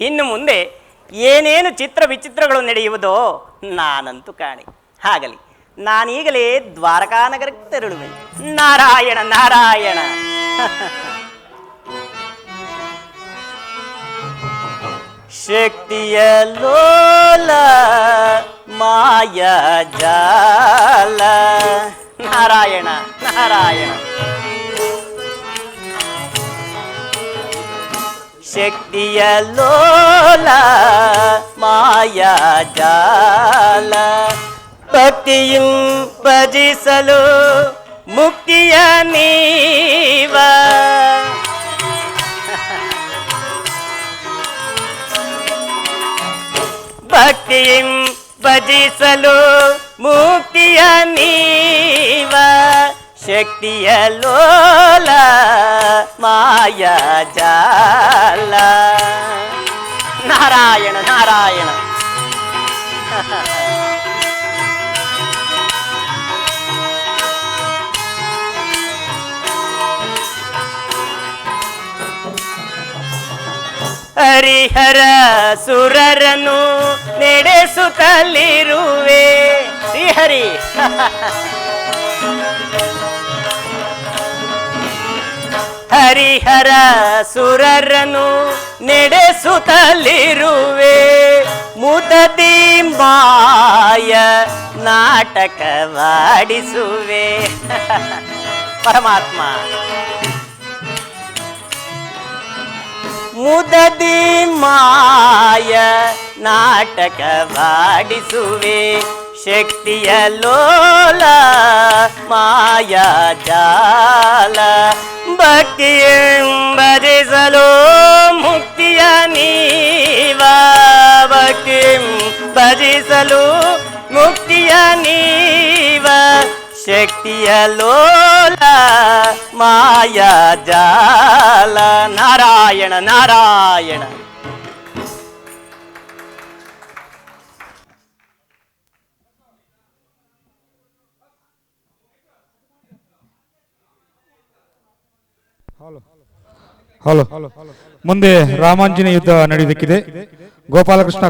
ಇನ್ನು ಮುಂದೆ ಏನೇನು ಚಿತ್ರ ವಿಚಿತ್ರಗಳು ನಡೆಯುವುದೋ ನಾನಂತೂ ಕಾಣೆ. ಹಾಗಲಿ, ನಾನೀಗಲೇ ದ್ವಾರಕಾನಗರಕ್ಕೆ ತೆರಳುವೆ. ನಾರಾಯಣ ನಾರಾಯಣ. ಶಕ್ತಿಯ ಲೋಲ ಮಾಯ ಜಾಲ ನಾರಾಯಣ ನಾರಾಯಣ. ಶಕ್ತಿಯ ಲೋಲ ಮಾಯ ಜಾಲ ಭಕ್ತಿಯು ಭಜಿಸಲು ಮುಕ್ತಿಯ ನೀವ ಭಕ್ತಿಯಂ ಭಜಿಸಲು ಮುಕ್ತಿಯ ನೀವ ಶಕ್ತಿಯ ಲೋಲ ಮಾಯ ಜಾಲ. ನಾರಾಯಣ ನಾರಾಯಣ. ಹರಿಹರ ಸುರರನು ನಡೆಸುತ್ತಲಿರುವೆ. ಶ್ರೀಹರಿ ಹರಿಹರ ಸುರರನು ನಡೆಸುತ್ತಲಿರುವೆ. ಮುದದಿ ಮಾಯ ನಾಟಕವಾಡಿಸುವೆ. ಪರಮಾತ್ಮ. ಮುದದಿ ಮಾಯ ನಾಟಕವಾಡಿಸುವೆ. ಶಕ್ತಿಯ ಲೋಲ ಮಾಯ ಜಾಲ. ಭಕ್ತಿಯೆಂಬರಿಸಲು ಮುಕ್ತಿಯ ನೀವ ಭಕ್ತಿ ಭಜಿಸಲು ಮುಕ್ತಿಯ ನೀವ ಶಕ್ತಿಯ ಲೋಲ ಮಾಯ ಜಾಲ ನಾರಾಯಣ ನಾರಾಯಣ ಹಲೋ. ಮುಂದೆ ರಾಮಾಂಜನೇಯ ಯುದ್ಧ ನಡೆಯುವುದಕ್ಕಿದೆ. ಗೋಪಾಲಕೃಷ್ಣ